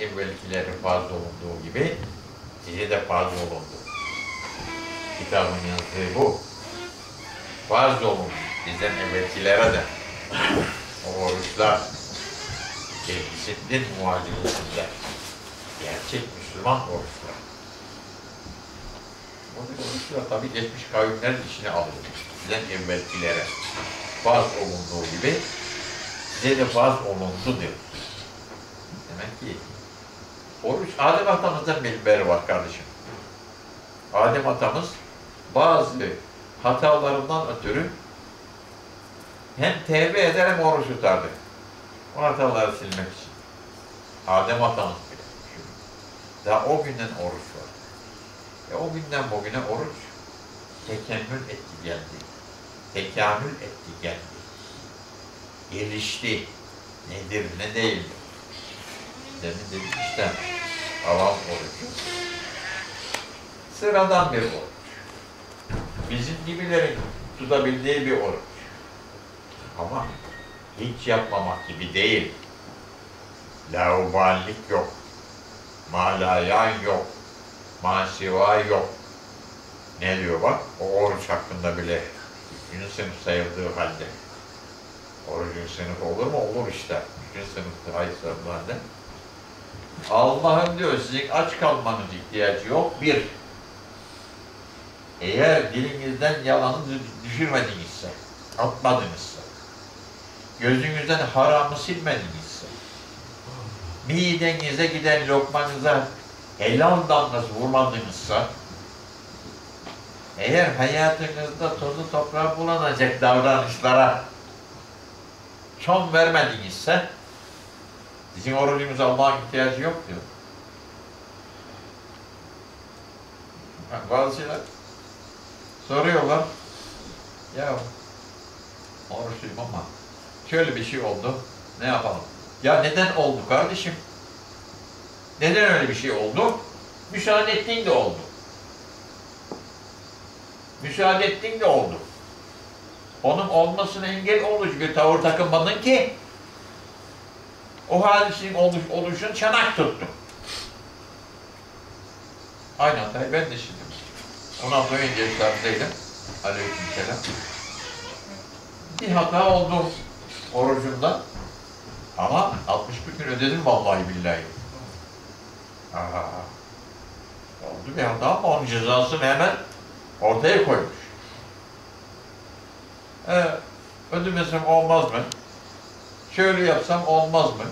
evvelkileri farz olunduğu gibi size de farz olundu. Kitabın yazdığı bu. Farz olun bizden evvelkilere de. O oruçlar bir disiplin muhacirliğinde. Gerçek Müslüman oruçlar. Bu oruçlar tabi geçmiş kavimlerin içine alıyor. Bizden evvelkilere. Farz olunduğu gibi size de farz olundu diyor. Demek ki oruç Adem atamızdan beri var kardeşim. Adem atamız bazı hatalarından ötürü hem tevbe eder hem oruç tutardı. O hataları silmek için. Adem atamız bile. Daha o günden oruç var. E o günden bugüne oruç tekemmül etti geldi. Tekamül etti geldi. Gelişti. Nedir ne değildir. Demin dedik işte avam orucu. Sıradan bir oruç. Bizim gibilerin tutabildiği bir oruç. Ama hiç yapmamak gibi değil. Lauballik yok. Malayan yok. Masiva yok. Ne diyor bak? O oruç hakkında bile üçüncü sınıf sayıldığı halde. Orucun sınıfı olur mu? Olur işte. Üçüncü sınıfta ay sayıldığı halde. Allah'ın diyor sizin aç kalmanız ihtiyacı yok. Bir, eğer dilinizden yalanı düşürmedinizse, atmadınızsa, gözünüzden haramı silmedinizse, midenize giden lokmanıza helal damlası vurmadınızsa, eğer hayatınızda tozu toprağı bulanacak davranışlara son vermedinizse, Bizim orucumuz Allah'ın ihtiyacı yok diyor. Bazı şeyler soruyorlar. Ya oruçluyum ama şöyle bir şey oldu. Ne yapalım? Ya neden oldu kardeşim? Neden öyle bir şey oldu? Müsaade ettiğin de oldu. Müsaade ettiğin de oldu. Onun olmasına engel olucu bir tavır takınmadın ki o hadisin oluş, oluşun çanak tuttu. Aynı hatayı ben de şimdi. 16 önce yaşlarındaydım. Aleyküm selam. Bir hata oldu orucumda. Ama 61 gün ödedim vallahi billahi. Aha. Oldu bir hata ama onun cezasını hemen ortaya koymuş. Ee, ödemesem olmaz mı? Şöyle yapsam olmaz mı?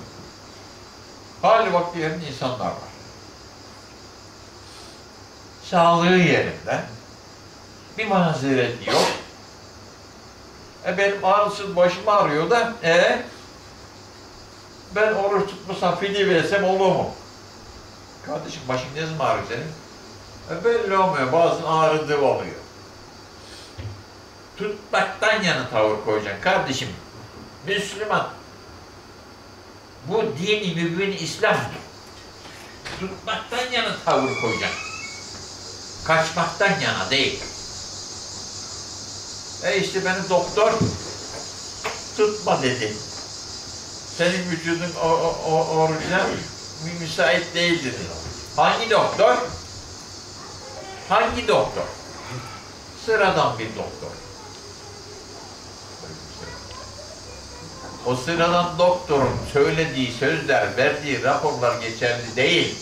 Hali vakti yerinde insanlar var. Sağlığı yerinde. Bir mazeret yok. E benim ağrısız başım ağrıyor da e ben oruç tutmasam fidye versem olur mu? Kardeşim başın ne zaman ağrıyor senin? E belli olmuyor. Bazen ağrıdığı oluyor. Tutmaktan yana tavır koyacaksın. Kardeşim Müslüman bu dini mübin İslam tutmaktan yana tavır koyacaksın. Kaçmaktan yana değil. E işte beni doktor tutma dedi. Senin vücudun o, o, müsait değil dedi. Hangi doktor? Hangi doktor? Sıradan bir doktor. O sıradan doktorun söylediği sözler, verdiği raporlar geçerli değil.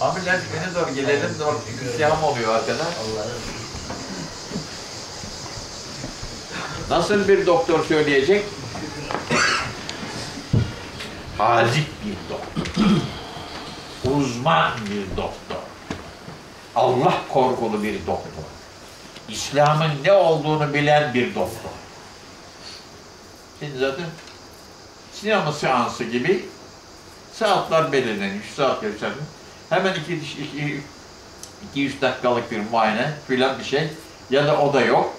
Abiler beni zor gelelim zor. İstiham oluyor arkada. Nasıl bir doktor söyleyecek? Hazik bir doktor. Uzman bir doktor. Allah korkulu bir doktor. İslam'ın ne olduğunu bilen bir doktor. Zaten sinema seansı gibi saatler belirleniyor. Şu saat geçelim. Hemen iki, iki, iki üç dakikalık bir muayene filan bir şey ya da o da yok.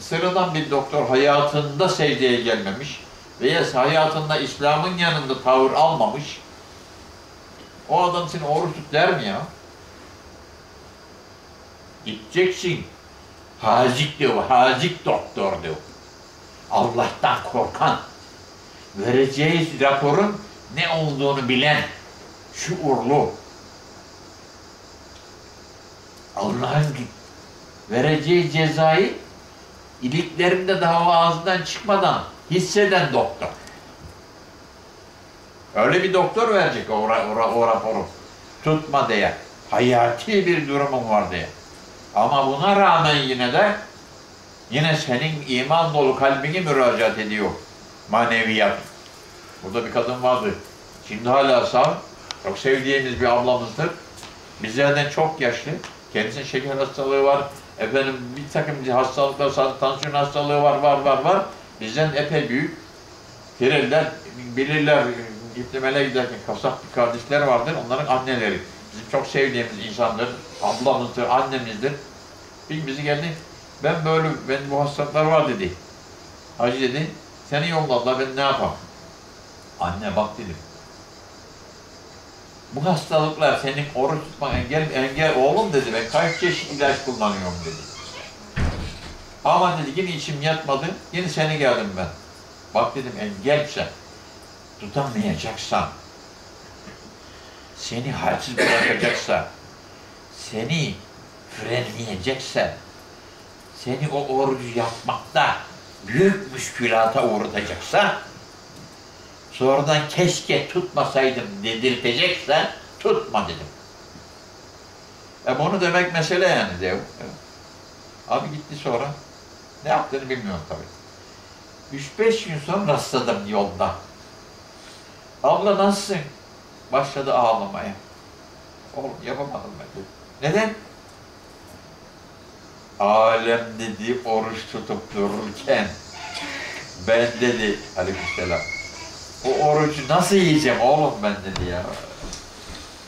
Sıradan bir doktor hayatında secdeye gelmemiş veya hayatında İslam'ın yanında tavır almamış. O adam seni oruç tut der mi ya? Gideceksin. Hazik diyor, hazik doktor diyor. Allah'tan korkan, vereceği raporun ne olduğunu bilen, şuurlu, Allah'ın vereceği cezayı iliklerinde daha ağzından çıkmadan hisseden doktor. Öyle bir doktor verecek o, o, o raporu. Tutma diye. Hayati bir durumun var diye. Ama buna rağmen yine de yine senin iman dolu kalbini müracaat ediyor. Maneviyat. Burada bir kadın vardı. Şimdi hala sağ. Çok sevdiğimiz bir ablamızdır. Bizlerden çok yaşlı. Kendisinin şeker hastalığı var. Efendim bir takım hastalıklar, tansiyon hastalığı var, var, var, var. Bizden epey büyük. Fireliler, bilirler, gitmele giderken kasap bir kardeşler vardır. Onların anneleri. Bizim çok sevdiğimiz insandır. Ablamızdır, annemizdir. Bir bizi geldi. Ben böyle, ben bu hastalıklar var dedi. Hacı dedi, seni yolladılar, ben ne yapayım? Anne bak dedim. Bu hastalıklar senin oruç tutma engel, engel oğlum dedi. Ben kaç çeşit ilaç kullanıyorum dedi. Ama dedi yine içim yatmadı. Yine seni geldim ben. Bak dedim engelse tutamayacaksan seni halsiz bırakacaksa seni frenleyecekse seni o orucu yapmakta büyük müşkülata uğratacaksa sonradan keşke tutmasaydım dedirtecekse tutma dedim. E bunu demek mesele yani diyor. Abi gitti sonra. Ne yaptığını bilmiyorum tabii. 3-5 gün sonra rastladım yolda. Abla nasılsın? Başladı ağlamaya. Oğlum yapamadım ben. Neden? Alem dedi oruç tutup dururken ben dedi aleykümselam o orucu nasıl yiyeceğim oğlum ben dedi ya.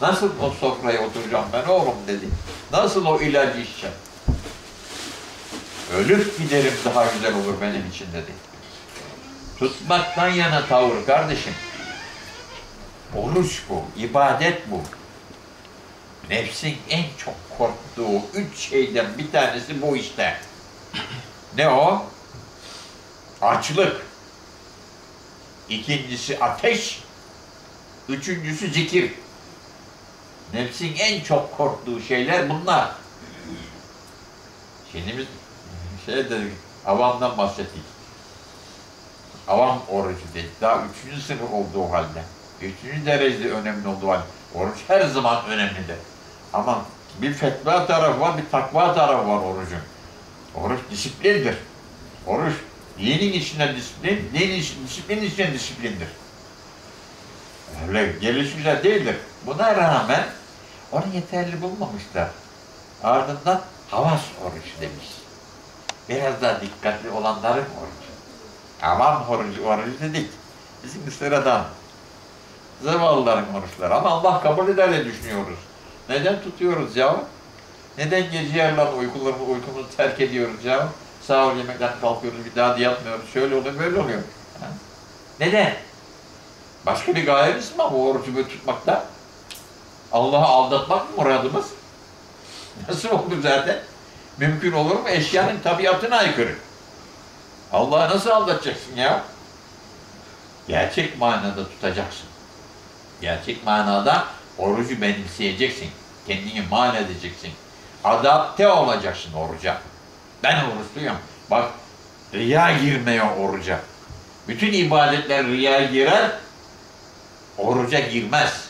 Nasıl o sofraya oturacağım ben oğlum dedi. Nasıl o ilacı içeceğim? Ölüp giderim daha güzel olur benim için dedi. Tutmaktan yana tavır kardeşim. Oruç bu, ibadet bu. Nefsin en çok korktuğu üç şeyden bir tanesi bu işte. Ne o? Açlık. İkincisi ateş. Üçüncüsü zikir. Nefsin en çok korktuğu şeyler bunlar. Şimdi biz şey dedik, avamdan bahsettik. Avam orucu dedik. Daha üçüncü sınıf olduğu halde. Üçüncü derecede önemli olduğu halde. Oruç her zaman önemlidir. Ama bir fetva tarafı var, bir takva tarafı var orucun. Oruç disiplindir. Oruç dinin içinde disiplin, dinin disiplin içinde disiplindir. Öyle gelişmişler değildir. Buna rağmen onu yeterli bulmamışlar. Ardından havas orucu demiş. Biraz daha dikkatli olanların orucu. Avam orucu, orucu dedik. Bizim sıradan zavallıların oruçları. Ama Allah kabul eder diye düşünüyoruz. Neden tutuyoruz ya? Neden gece yarılan uykularımı, uykumuzu terk ediyoruz ya? Sahur yemekten kalkıyoruz, bir daha da yatmıyoruz. Şöyle oluyor, böyle oluyor. Ha? Neden? Başka bir gayemiz mi bu orucu böyle tutmakta? Allah'ı aldatmak mı muradımız? Nasıl olur zaten? Mümkün olur mu? Eşyanın tabiatına aykırı. Allah'ı nasıl aldatacaksın ya? Gerçek manada tutacaksın. Gerçek manada orucu benimseyeceksin. Kendini mal edeceksin. Adapte olacaksın oruca. Ben oruçluyum. Bak riya girmiyor oruca. Bütün ibadetler riya girer, oruca girmez.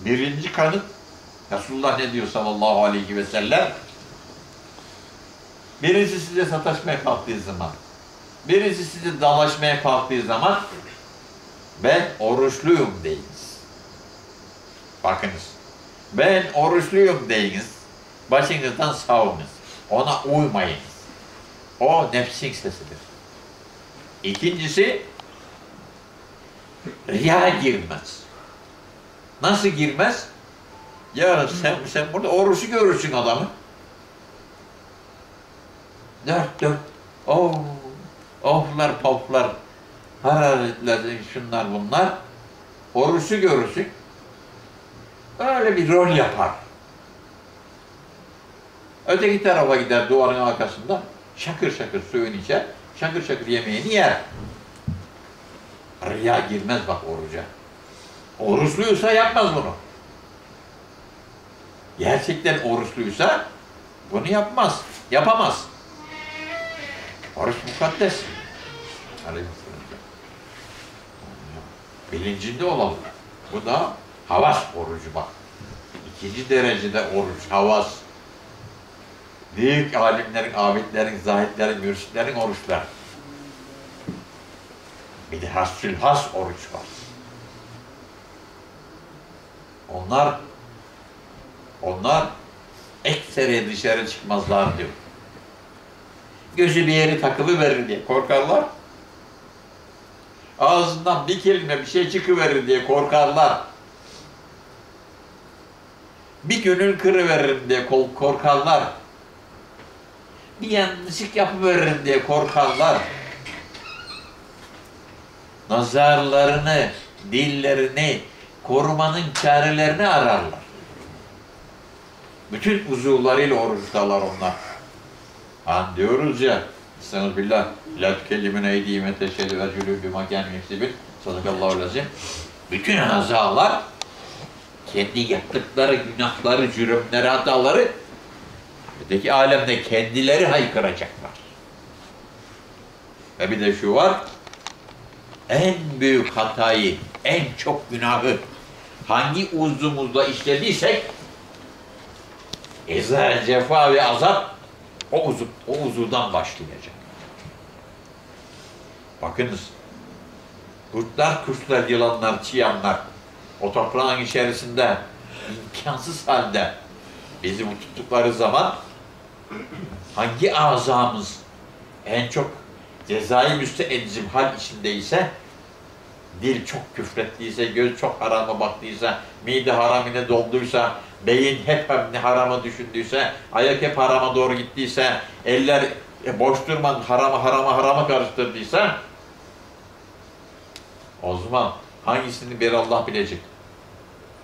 Birinci kanıt, Resulullah ne diyor sallallahu aleyhi ve sellem? Birisi size sataşmaya kalktığı zaman, birisi size dalaşmaya kalktığı zaman ben oruçluyum deyiniz. Bakınız, ben oruçluyum deyiniz. Başınızdan savunuz. Ona uymayınız. O nefsin sesidir. İkincisi, riya girmez. Nasıl girmez? Yarın sen, sen burada oruçlu görürsün adamı. Dört dört. Oh, oflar poflar, hararetler, şunlar bunlar. Oruçlu görürsün. Öyle bir rol yapar. Öteki tarafa gider duvarın arkasında şakır şakır suyunu içer, şakır şakır yemeğini yer. Riya girmez bak oruca. Oruçluysa yapmaz bunu. Gerçekten oruçluysa bunu yapmaz. Yapamaz. Oruç mukaddes. Aleyhisselam. Bilincinde olalım. Bu da havas orucu bak. İkinci derecede oruç, havas. Büyük alimlerin, abidlerin, zahitlerin, mürşitlerin oruçlar. Bir de hasül has oruç var. Onlar onlar ekseri dışarı çıkmazlar diyor. Gözü bir yeri takılı verir diye korkarlar. Ağzından bir kelime bir şey çıkıverir diye korkarlar. Bir gönül kırıveririm diye korkarlar. Bir yanlışlık yapıveririm diye korkarlar. Nazarlarını, dillerini korumanın çarelerini ararlar. Bütün uzuvlarıyla oruçtalar onlar. Han diyoruz ya, Estağfirullah. La tükellimine eydihime teşhedü ve cülü bir makan yüksibin. Sadakallahu lazim. Bütün azalar kendi yaptıkları günahları, cürümleri, hataları öteki alemde kendileri haykıracaklar. Ve bir de şu var, en büyük hatayı, en çok günahı hangi uzvumuzda işlediysek eza, cefa ve azap o uzuv, o uzuvdan başlayacak. Bakınız, kurtlar, kuşlar, yılanlar, çıyanlar o toprağın içerisinde imkansız halde bizi tuttukları zaman hangi azamız en çok cezai müsteedzim hal içindeyse dil çok küfrettiyse, göz çok harama baktıysa, mide haramine dolduysa, beyin hep harama düşündüyse, ayak hep harama doğru gittiyse, eller e, boş durmadan harama harama harama karıştırdıysa o zaman hangisini bir Allah bilecek.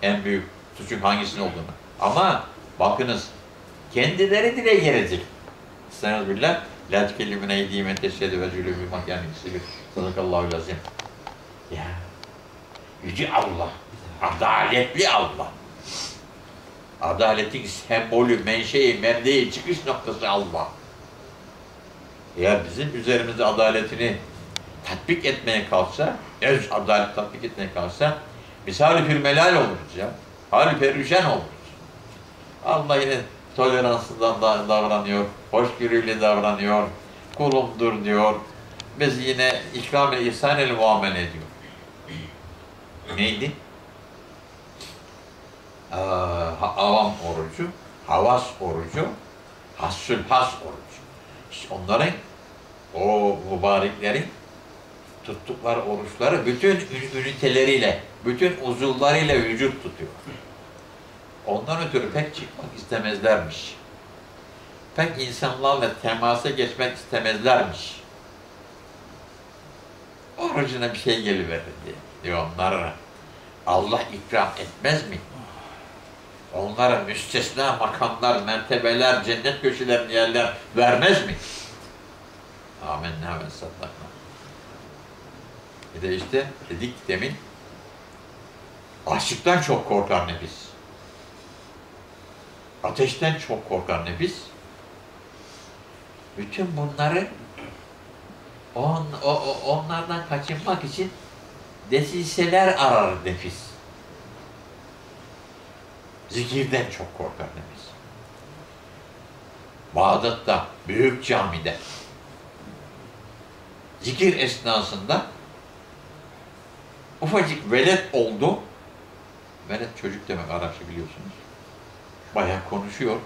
En büyük suçun hangisinin olduğunu. Ama bakınız kendileri dile gelecek. Estağfirullah. La tükellimine eydîmen teşhedü ve cülü bir makyani sibir. Sadakallahu lazim. Ya. Yüce Allah. Adaletli Allah. Adaletin sembolü, menşei, merdeği, çıkış noktası Allah. Eğer bizim üzerimizde adaletini tatbik etmeye kalksa, öz adalet tatbik etmeye kalksa, misal-i melal oluruz ya. Hal perişan oluruz. Allah yine toleransından da davranıyor, hoşgörüyle davranıyor, kulumdur diyor. Biz yine ikram ve ihsan ile muamele ediyor. Neydi? Ee, avam orucu, havas orucu, hassül has orucu. İşte onların, o mübareklerin tuttukları oruçları bütün üniteleriyle, bütün uzuvlarıyla vücut tutuyor. Ondan ötürü pek çıkmak istemezlermiş. Pek insanlarla temasa geçmek istemezlermiş. Orucuna bir şey geliverir diye diyor onlara. Allah ikram etmez mi? Onlara müstesna makamlar, mertebeler, cennet köşelerini yerler vermez mi? Amenna ve saddakna. Bir de işte dedik demin, açlıktan çok korkar nefis. Ateşten çok korkar nefis. Bütün bunları on, o, onlardan kaçınmak için desiseler arar nefis. Zikirden çok korkar nefis. Bağdat'ta, büyük camide zikir esnasında ufacık velet oldu. Velet çocuk demek Arapça biliyorsunuz. Bayağı konuşuyor.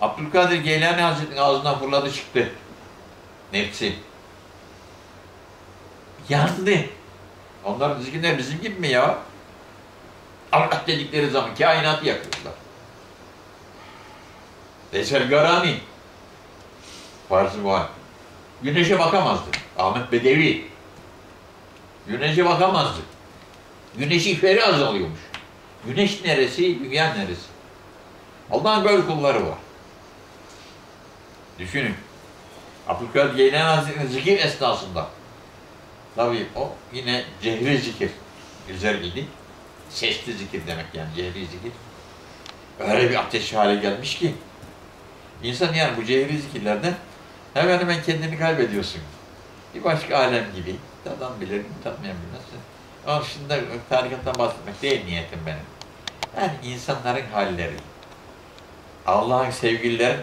Abdülkadir Geylani Hazretleri'nin ağzından fırladı çıktı. Nefsi. Yandı. Onların zikirler bizim gibi mi ya? Allah dedikleri zaman kainatı yakıyorlar. Veysel Garani. Farzı. Güneşe bakamazdı. Ahmet Bedevi. Güneşe bakamazdı. Güneş iferi azalıyormuş. Güneş neresi, dünya neresi? Allah'ın böyle kulları var. Düşünün. Abdülkadir Geylani Hazretleri'nin zikir esnasında Tabii o yine cehri zikir güzel idi. Sesli zikir demek yani cehri zikir. Öyle bir ateş hale gelmiş ki insan yani bu cehri zikirlerden hemen hemen kendini kaybediyorsun. Bir başka alem gibi. Adam bilir, tanımayan bilmez. Ama şimdi tarikattan bahsetmek değil niyetim benim. Yani insanların halleri. Allah'ın sevgililer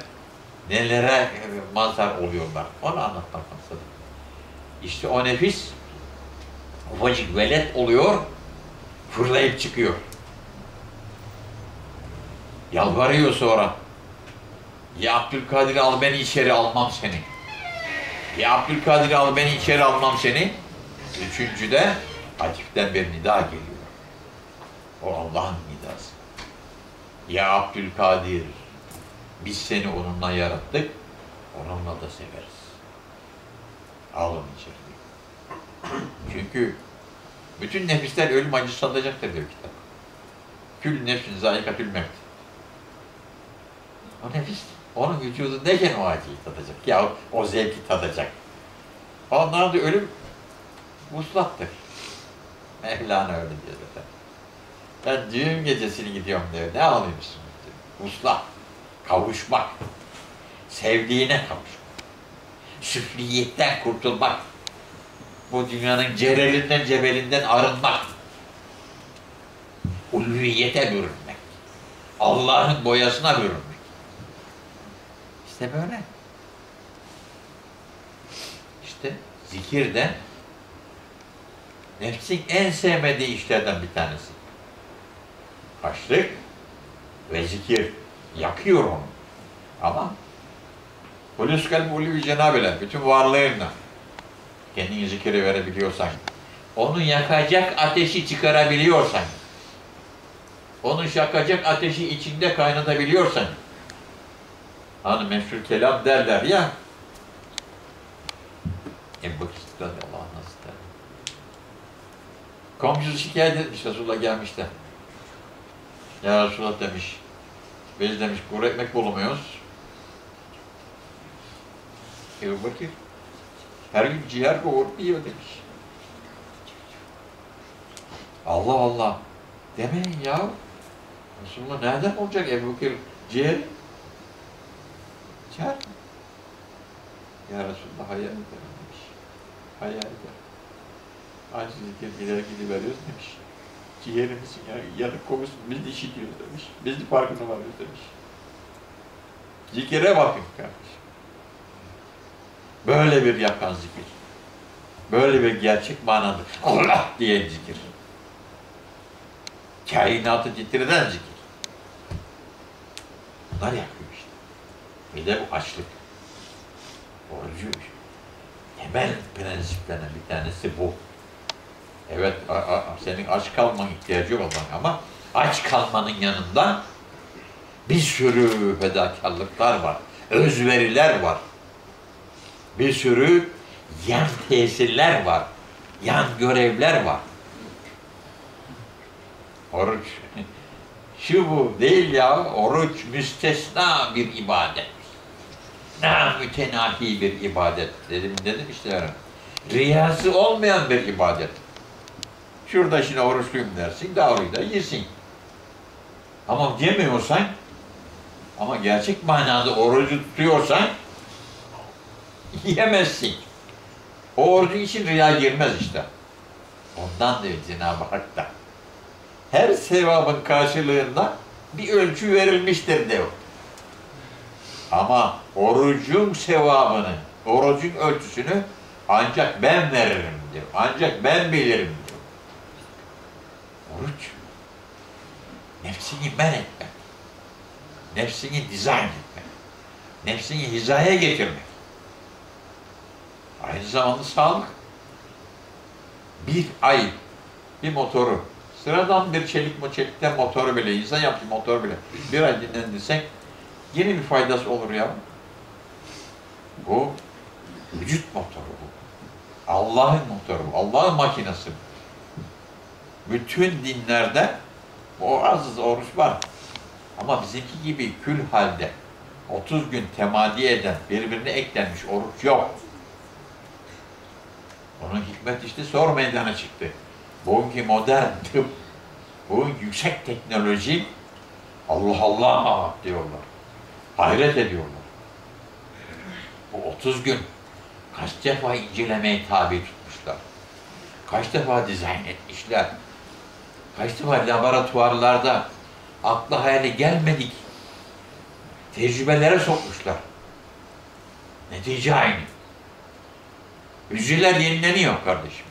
nelere mazhar oluyorlar. Onu anlatmak maksadım. İşte o nefis ufacık velet oluyor, fırlayıp çıkıyor. Yalvarıyor sonra. Ya Abdülkadir al beni içeri almam seni. Ya Abdülkadir al beni içeri almam seni. Üçüncüde Akif'ten bir nida geliyor. O Allah'ın nidası. Ya Abdülkadir biz seni onunla yarattık, onunla da severiz. Alın içeri. Çünkü bütün nefisler ölüm acısı tadacaktır diyor kitap. Kül nefsin zayikatül mevt. O nefis, onun vücudundayken o acıyı tadacak. Ya o zevki tadacak. Onlar da ölüm vuslattır. Mevlana öyle diyor zaten. Ben düğün gecesini gidiyorum diyor. Ne alıyorsun? Vuslat. Kavuşmak. Sevdiğine kavuşmak. Süfliyetten kurtulmak. Bu dünyanın cerelinden cebelinden arınmak. Ulviyete bürünmek. Allah'ın boyasına bürünmek. İşte böyle. İşte zikir de nefsin en sevmediği işlerden bir tanesi. Açlık ve zikir yakıyor onu. Ama Hulus kalbi ulvi cenab bütün varlığınla kendini zikire verebiliyorsan, onu yakacak ateşi çıkarabiliyorsan, onu yakacak ateşi içinde kaynatabiliyorsan, hani meşhur kelam derler ya, en bakıştıklar Allah nasıl der. Komşusu şikayet etmiş Resulullah gelmiş de. Ya Resulullah demiş, biz demiş kuru ekmek bulamıyoruz. Ebu Bakır, her gün ciğer yoğurt yiyor demiş. Allah Allah. Demeyin ya. Resulullah nereden olacak Ebu Bakır ciğer? Ciğer mi? Ya Resulullah hayal eder demiş. Hayal eder. Aciz zikir ileri gidiveriyoruz demiş. Ciğerimizin ya, yanık kokusu biz de işitiyoruz demiş. Biz de farkına varıyoruz demiş. Zikire bakın kardeşim. Böyle bir yakan zikir. Böyle bir gerçek manadır. Allah diye zikir. Kainatı titreden zikir. Bunlar yakıyor işte. Bir de bu açlık. Orucu temel prensiplerden bir tanesi bu. Evet, senin aç kalman ihtiyacı olan ama aç kalmanın yanında bir sürü fedakarlıklar var, özveriler var. Bir sürü yan tesirler var, yan görevler var. Oruç, şu bu değil ya, oruç müstesna bir ibadet. Ne mütenahi bir ibadet dedim dedim işte. Riyası olmayan bir ibadet. Şurada şimdi oruçluyum dersin, davayı da yesin. Ama yemiyorsan, ama gerçek manada orucu tutuyorsan, yemezsin. O orucu için riya girmez işte. Ondan diyor Cenab-ı Hak da. Her sevabın karşılığında bir ölçü verilmiştir diyor. Ama orucun sevabını, orucun ölçüsünü ancak ben veririm diyor. Ancak ben bilirim. Oruç, nefsini men etmek, nefsini dizayn etmek, nefsini hizaya getirmek. Aynı zamanda sağlık. Bir ay bir motoru, sıradan bir çelik çelikten motoru bile, insan yaptığı motor bile bir ay dinlendirsek yine bir faydası olur ya. Bu vücut motoru bu. Allah'ın motoru bu. Allah'ın makinesi bu. Bütün dinlerde o az oruç var. Ama bizimki gibi kül halde 30 gün temadi eden, birbirine eklenmiş oruç yok. Onun hikmet işte sor meydana çıktı. Bugünkü modern tıp, Bu yüksek teknoloji Allah Allah diyorlar. Hayret ediyorlar. Bu 30 gün kaç defa incelemeye tabi tutmuşlar. Kaç defa dizayn etmişler. Kaç defa laboratuvarlarda akla hayale gelmedik tecrübelere sokmuşlar. Netice aynı. Hücreler yenileniyor kardeşim.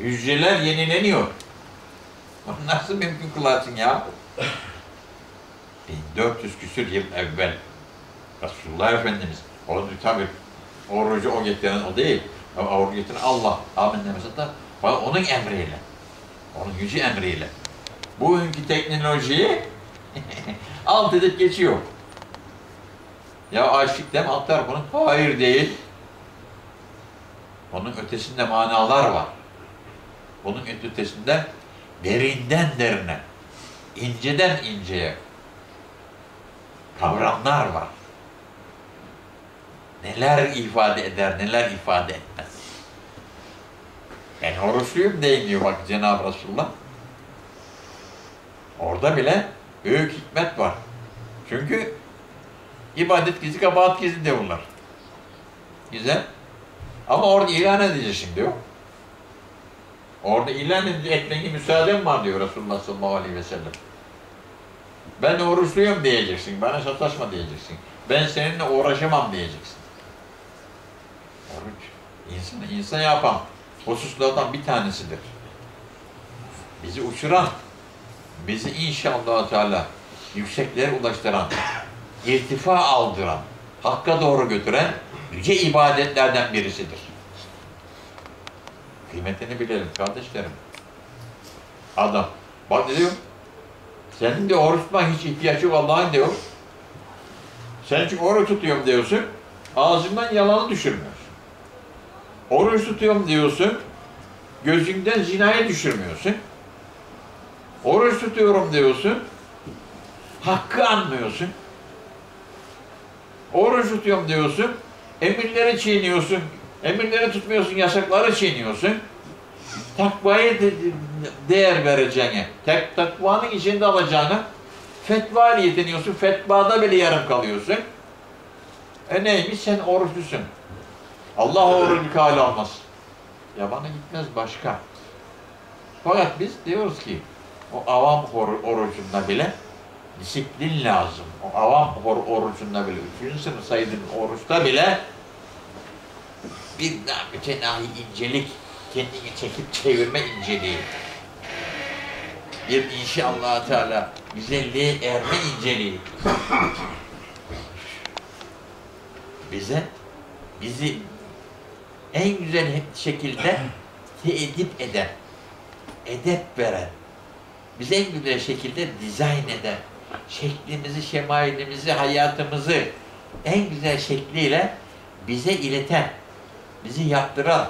Hücreler yenileniyor. Nasıl mümkün kılarsın ya? 1400 küsür yıl evvel Resulullah Efendimiz o tabi orucu o getiren o değil. Ama orucu getiren Allah. Amin demesi de onun emriyle. Onun yüce emriyle. Bugünkü teknolojiyi alt edip geçiyor. Ya aşık dem alt tarafının hayır değil. Onun ötesinde manalar var. Bunun ötesinde derinden derine, inceden inceye kavramlar var. Neler ifade eder, neler ifade etmez. Ben oruçluyum deyin diyor bak Cenab-ı Resulullah. Orada bile büyük hikmet var. Çünkü ibadet gizli, kabahat gizli de bunlar. Güzel. Ama orada ilan edeceksin diyor. Orada ilan etmeye müsaaden var diyor Resulullah sallallahu aleyhi ve sellem. Ben oruçluyum diyeceksin, bana sataşma diyeceksin. Ben seninle uğraşamam diyeceksin. Oruç, insanı insan yapan hususlardan bir tanesidir. Bizi uçuran, bizi inşallah Teala yükseklere ulaştıran, irtifa aldıran, hakka doğru götüren yüce ibadetlerden birisidir. Kıymetini bilelim kardeşlerim. Adam, bak ne diyor? Senin de oruç tutma hiç ihtiyacı yok Allah'ın diyor. Sen çünkü oruç tutuyorum diyorsun, ağzından yalanı düşürmüyorsun. Oruç tutuyorum diyorsun, gözünden zinayı düşürmüyorsun. Oruç tutuyorum diyorsun, hakkı anmıyorsun. Oruç tutuyorum diyorsun, emirleri çiğniyorsun, emirleri tutmuyorsun, yasakları çiğniyorsun. Takvaya de, değer vereceğine, tek takvanın içinde alacağını fetva niyetiniyorsun, fetvada bile yarım kalıyorsun. E neymiş sen oruçlusun. Allah orucu kâle almaz. Ya bana gitmez başka. Fakat biz diyoruz ki o avam orucunda bile disiplin lazım. O avam orucunda bile, üçüncü sınıf saydığın oruçta bile bir mütenahi incelik, kendini çekip çevirme inceliği. Bir inşallah Teala güzelliğe erme inceliği. Bize, bizi en güzel şekilde teedip eden, edep veren, bize en güzel şekilde dizayn eden, şeklimizi, şemailimizi, hayatımızı en güzel şekliyle bize ileten, bizi yaptıran.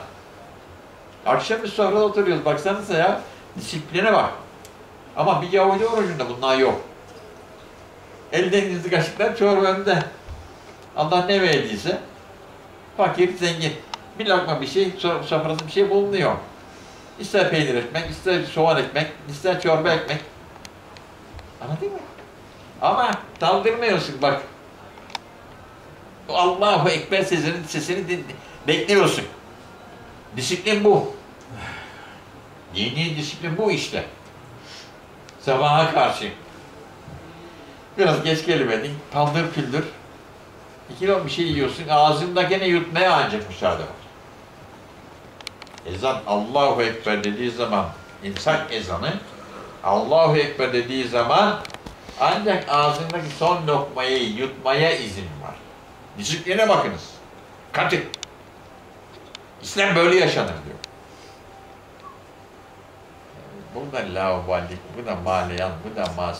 Akşam bir sofrada oturuyoruz. Baksanıza ya, disipline bak. Ama bir Yahudi orucunda bunlar yok. Elden gizli kaşıklar çorba önde. Allah ne verdiyse, fakir, zengin. Bir lokma bir şey, sofrasında bir şey bulunuyor. İster peynir ekmek, ister soğan ekmek, ister çorba ekmek. Anladın mı? Ama daldırmıyorsun bak. Allahu Ekber sesinin sesini bekliyorsun. Disiplin bu. Dini disiplin bu işte. Sabaha karşı. Biraz geç gelmedin, paldır küldür. İki bir şey yiyorsun, ağzındakini yutmaya ancak müsaade var. Ezan Allahu Ekber dediği zaman, insan ezanı, Allahu Ekber dediği zaman ancak ağzındaki son lokmayı yutmaya izin var. Disipline bakınız. Katı. İslam böyle yaşanır diyor. Bu da laubalik, bu da maleyan, bu da mas